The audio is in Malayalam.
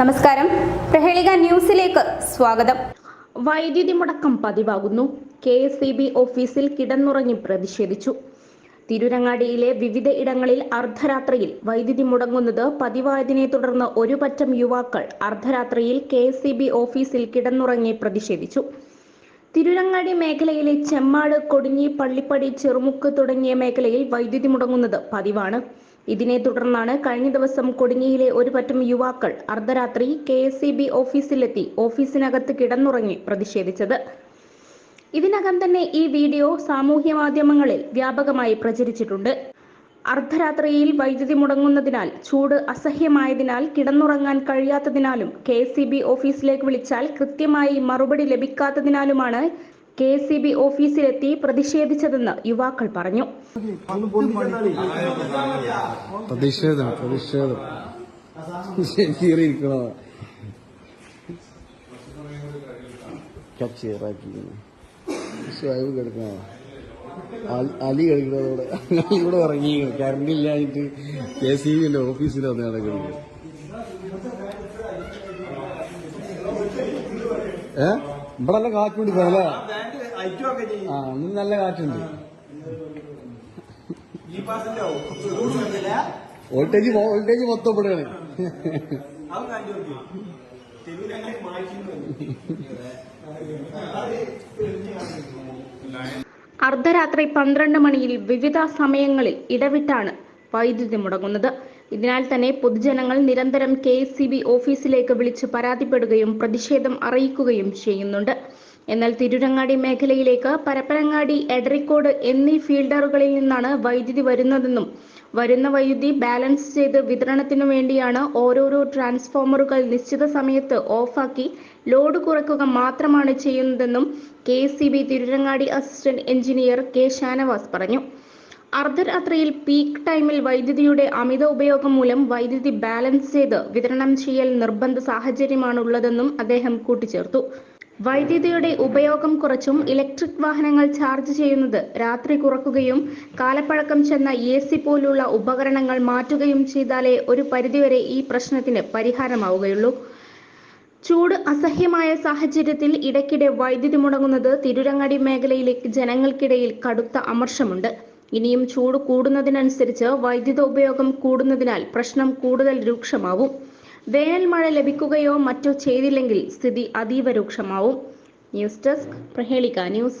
നമസ്കാരം. പ്രഹേളിക ന്യൂസിലേക്ക് സ്വാഗതം. വൈദ്യുതി മുടക്കം പതിവാകുന്നു. കെ എസ് ഇ ബി ഓഫീസിൽ കിടന്നുറങ്ങി പ്രതിഷേധിച്ചു. തിരുരങ്ങാടിയിലെ വിവിധ ഇടങ്ങളിൽ അർദ്ധരാത്രിയിൽ വൈദ്യുതി മുടങ്ങുന്നത് പതിവായതിനെ തുടർന്ന് ഒരു പറ്റം യുവാക്കൾ അർദ്ധരാത്രിയിൽ കെ എസ് ഇ ബി ഓഫീസിൽ കിടന്നുറങ്ങി പ്രതിഷേധിച്ചു. തിരുരങ്ങാടി മേഖലയിലെ ചെമ്മാട് കൊടിഞ്ഞി പള്ളിപ്പടി ചെറുമുക്ക് തുടങ്ങിയ മേഖലയിൽ വൈദ്യുതി മുടങ്ങുന്നത് പതിവാണ്. ഇതിനെ തുടർന്നാണ് കഴിഞ്ഞ ദിവസം കൊടിഞ്ഞിയിലെ ഒരു പറ്റം യുവാക്കൾ അർദ്ധരാത്രി കെ എസ് ഇ ബി ഓഫീസിലെത്തി ഓഫീസിനകത്ത് കിടന്നുറങ്ങി പ്രതിഷേധിച്ചത്. ഇതിനകം തന്നെ ഈ വീഡിയോ സാമൂഹ്യ മാധ്യമങ്ങളിൽ വ്യാപകമായി പ്രചരിച്ചിട്ടുണ്ട്. അർദ്ധരാത്രിയിൽ വൈദ്യുതി മുടങ്ങുന്നതിനാൽ ചൂട് അസഹ്യമായതിനാൽ കിടന്നുറങ്ങാൻ കഴിയാത്തതിനാലും കെ എസ് ഓഫീസിലേക്ക് വിളിച്ചാൽ കൃത്യമായി മറുപടി ലഭിക്കാത്തതിനാലുമാണ് കെ എസ് ഓഫീസിലെത്തി പ്രതിഷേധിച്ചതെന്ന് യുവാക്കൾ പറഞ്ഞു. അലി- കളിക്കണതോടെ ഇവിടെ ഇറങ്ങി കറണ്ടില്ലായിട്ട് കെ സി ബിന്റെ ഓഫീസിൽ വന്ന് ഇവിടെ നല്ല കാറ്റുണ്ട് അല്ലേ? ആ ഇന്ന് നല്ല കാറ്റുണ്ട്. വോൾട്ടേജ് വോൾട്ടേജ് മൊത്തം ഇവിടെയാണ് അർദ്ധരാത്രി പന്ത്രണ്ട് മണിയിൽ വിവിധ സമയങ്ങളിൽ ഇടവിട്ടാണ് വൈദ്യുതി മുടങ്ങുന്നത്. ഇതിനാൽ തന്നെ പൊതുജനങ്ങൾ നിരന്തരം കെ ഓഫീസിലേക്ക് വിളിച്ച് പരാതിപ്പെടുകയും പ്രതിഷേധം അറിയിക്കുകയും ചെയ്യുന്നുണ്ട്. എന്നാൽ തിരുരങ്ങാടി മേഖലയിലേക്ക് പരപ്പനങ്ങാടി എടരിക്കോട് എന്നീ ഫീൽഡറുകളിൽ നിന്നാണ് വൈദ്യുതി വരുന്നതെന്നും വരുന്ന വൈദ്യുതി ബാലൻസ് ചെയ്ത് വിതരണത്തിനു വേണ്ടിയാണ് ഓരോരോ ട്രാൻസ്ഫോമറുകൾ നിശ്ചിത സമയത്ത് ഓഫാക്കി ലോഡ് കുറയ്ക്കുക മാത്രമാണ് ചെയ്യുന്നതെന്നും K Tirurangadi assistant engineer K Shanavas പറഞ്ഞു. അർദ്ധരാത്രിയിൽ പീക്ക് ടൈമിൽ വൈദ്യുതിയുടെ അമിത ഉപയോഗം മൂലം വൈദ്യുതി ബാലൻസ് ചെയ്ത് വിതരണം ചെയ്യൽ നിർബന്ധ സാഹചര്യമാണുള്ളതെന്നും അദ്ദേഹം കൂട്ടിച്ചേർത്തു. വൈദ്യുതിയുടെ ഉപയോഗം കുറച്ചും ഇലക്ട്രിക് വാഹനങ്ങൾ ചാർജ് ചെയ്യുന്നത് രാത്രി കുറക്കുകയും കാലപ്പഴക്കം ചെന്ന എ സി പോലുള്ള ഉപകരണങ്ങൾ മാറ്റുകയും ചെയ്താലേ ഒരു പരിധിവരെ ഈ പ്രശ്നത്തിന് പരിഹാരമാവുകയുള്ളൂ. ചൂട് അസഹ്യമായ സാഹചര്യത്തിൽ ഇടയ്ക്കിടെ വൈദ്യുതി മുടങ്ങുന്നത് തിരുരങ്ങാടി മേഖലയിലേക്ക് ജനങ്ങൾക്കിടയിൽ കടുത്ത അമർഷമുണ്ട്. ഇനിയും ചൂട് കൂടുന്നതിനനുസരിച്ച് വൈദ്യുത ഉപയോഗം കൂടുന്നതിനാൽ പ്രശ്നം കൂടുതൽ രൂക്ഷമാവും. വേനൽ മഴ ലഭിക്കുകയോ മറ്റോ ചെയ്തില്ലെങ്കിൽ സ്ഥിതി അതീവ രൂക്ഷമാവും. News desk Prahelika news.